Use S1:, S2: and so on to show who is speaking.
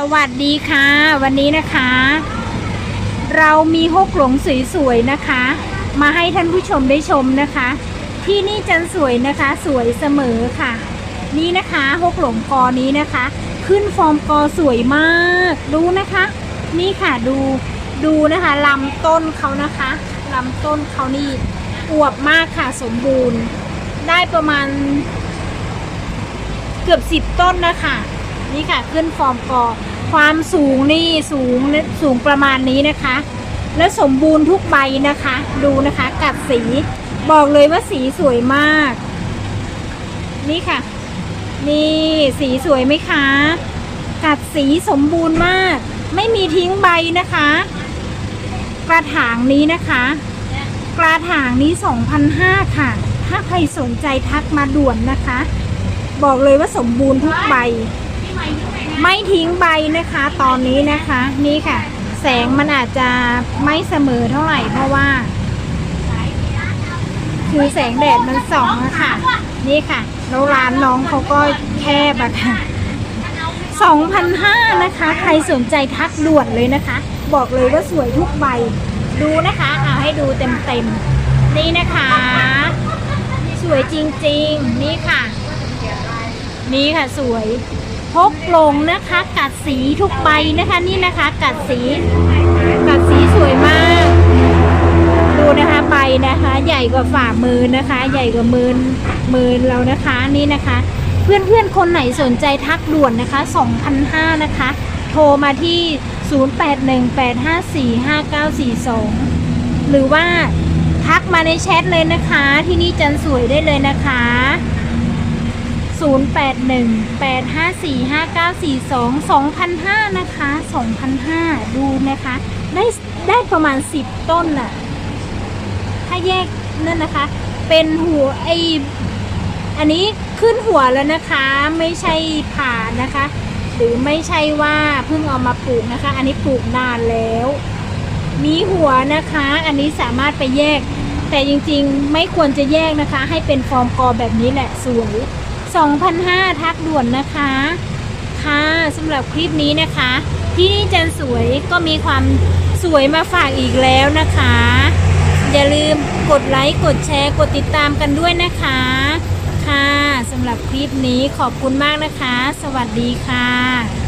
S1: สวัสดีค่ะ วันนี้นะคะ เรามีฮกหลงสวยๆนะคะ มาให้ท่านผู้ชมได้ชมนะคะ ที่นี่จันสวยนะคะสวยเสมอค่ะ นี่นะคะฮกหลงกอนี้นะคะ ขึ้นฟอร์มกอสวยมาก ดูนะคะ นี่ค่ะดูดูนะคะลำต้นเขานะคะลำต้นเขานี่อวบมากค่ะสมบูรณ์ ได้ประมาณ เกือบสิบต้นนะคะนี่ค่ะขึ้นฟอร์มกอ ความสูงนี่สูงสูงประมาณนี้นะคะ และสมบูรณ์ทุกใบนะคะ ดูนะคะกัดสีบอกเลยว่าสีสวยมาก นี่ค่ะ นี่สีสวยไหมคะ กัดสีสมบูรณ์มาก ไม่มีทิ้งใบนะคะ กระถางนี้นะคะ กระถางนี้2,500ค่ะ ถ้าใครสนใจทักมาด่วนนะคะ บอกเลยว่าสมบูรณ์ทุกใบ ไม่ทิ้งใบนะคะ ตอนนี้นะคะ นี่ค่ะ แสงมันอาจจะไม่เสมอเท่าไหร่เพราะว่า คือแสงแดดมันส่องอะค่ะ นี่ค่ะแล้วร้านน้องเขาก็แคบอะค่ะ2,500นะคะ ใครสนใจทักด่วนเลยนะคะ บอกเลยว่าสวยทุกใบ ดูนะคะ เอาให้ดูเต็มๆ นี่นะคะ สวยจริงๆ นี่ค่ะ นี่ค่ะสวย พกลงนะคะ กัดสีทุกใบนะคะนี่นะคะ กัดสี กัดสีสวยมาก ดูนะคะใบนะคะ ใหญ่กว่าฝ่ามือนะคะ ใหญ่กว่ามือมือเรานะคะนี่นะคะ เพื่อนๆคนไหนสนใจทักด่วนนะคะ2,500นะคะ โทรมาที่ 0818545942 หรือว่าทักมาในแชทเลยนะคะ ที่นี่จันสวยได้เลยนะคะ 0818545942 2,500นะคะ2,500ดูนะคะ ได้ได้ประมาณ 10 ต้นน่ะ ถ้าแยกนั่นนะคะ เป็นหัวไออันนี้ขึ้นหัวแล้วนะคะ ไม่ใช่ผ่านะคะ หรือไม่ใช่ว่าเพิ่งเอามาปลูกนะคะ อันนี้ปลูกนานแล้ว มีหัวนะคะ อันนี้สามารถไปแยก แต่จริงๆ ไม่ควรจะแยกนะคะ ให้เป็นฟอร์มกอแบบนี้แหละสวย 2,500 ทักด่วนนะคะ ค่ะสำหรับคลิปนี้นะคะ ที่นี่จันสวยก็มีความสวยมาฝากอีกแล้วนะคะ อย่าลืมกดไลค์กดแชร์กดติดตามกันด้วยนะคะ ค่ะสำหรับคลิปนี้ขอบคุณมากนะคะ สวัสดีค่ะ